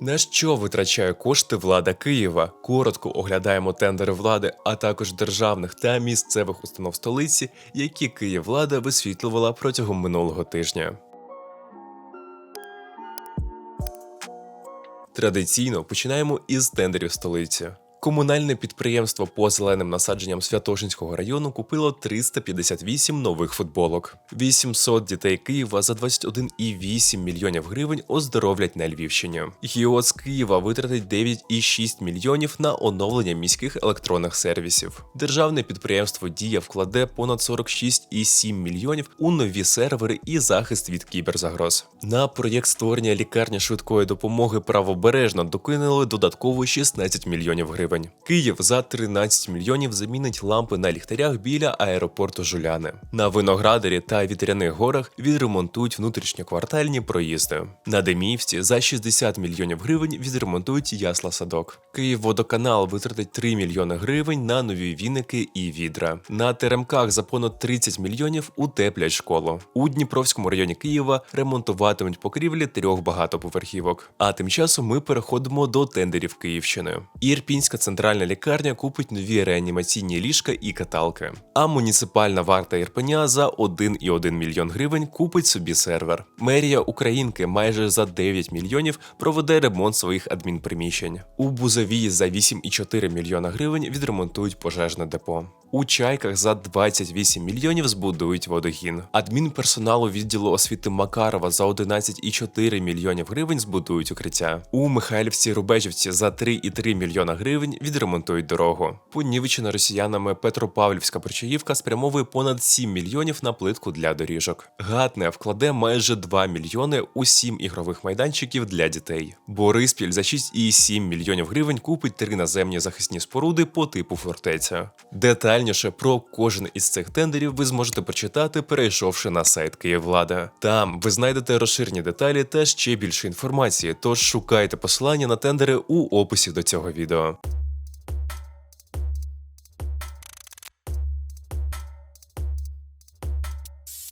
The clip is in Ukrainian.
На що витрачає кошти влада Києва? Коротко оглядаємо тендери влади, а також державних та місцевих установ столиці, які Київлада висвітлювала протягом минулого тижня. Традиційно починаємо із тендерів столиці. Комунальне підприємство по зеленим насадженням Святошинського району купило 358 нових футболок. 800 дітей Києва за 21,8 мільйонів гривень оздоровлять на Львівщині. ГІОЦ Києва витратить 9,6 мільйонів на оновлення міських електронних сервісів. Державне підприємство Дія вкладе понад 46,7 мільйонів у нові сервери і захист від кіберзагроз. На проєкт створення лікарні швидкої допомоги правобережно докинули додатково 16 мільйонів гривень. Київ за 13 мільйонів замінить лампи на ліхтарях біля аеропорту Жуляни. На Виноградарі та Вітряних горах відремонтують внутрішньоквартальні проїзди. На Деміївці за 60 мільйонів гривень відремонтують ясла садок. Київводоканал витратить 3 мільйони гривень на нові віники і відра. На теремках за понад 30 мільйонів утеплять школу. У Дніпровському районі Києва ремонтуватимуть покрівлі трьох багатоповерхівок. А тим часом ми переходимо до тендерів Київщини. Ірпінська центральна лікарня купить нові реанімаційні ліжка і каталки. А муніципальна варта Ірпеня за 1,1 мільйон гривень купить собі сервер. Мерія Українки майже за 9 мільйонів проведе ремонт своїх адмінприміщень. У Бузовії за 8,4 мільйона гривень відремонтують пожежне депо. У чайках за 28 мільйонів збудують водогін. Адмінперсоналу відділу освіти Макарова за 11,4 мільйонів гривень збудують укриття. У Михайлівці Рубежівці за 3,3 мільйона гривень відремонтують дорогу. Понівечена росіянами Петропавлівська Причаївка спрямовує понад 7 мільйонів на плитку для доріжок. Гатне вкладе майже 2 мільйони у 7 ігрових майданчиків для дітей. Бориспіль за 6,7 мільйонів гривень купить три наземні захисні споруди по типу фортеця. Детальніше про кожен із цих тендерів ви зможете прочитати, перейшовши на сайт Київлада. Там ви знайдете розширені деталі та ще більше інформації, тож шукайте посилання на тендери у описі до цього відео.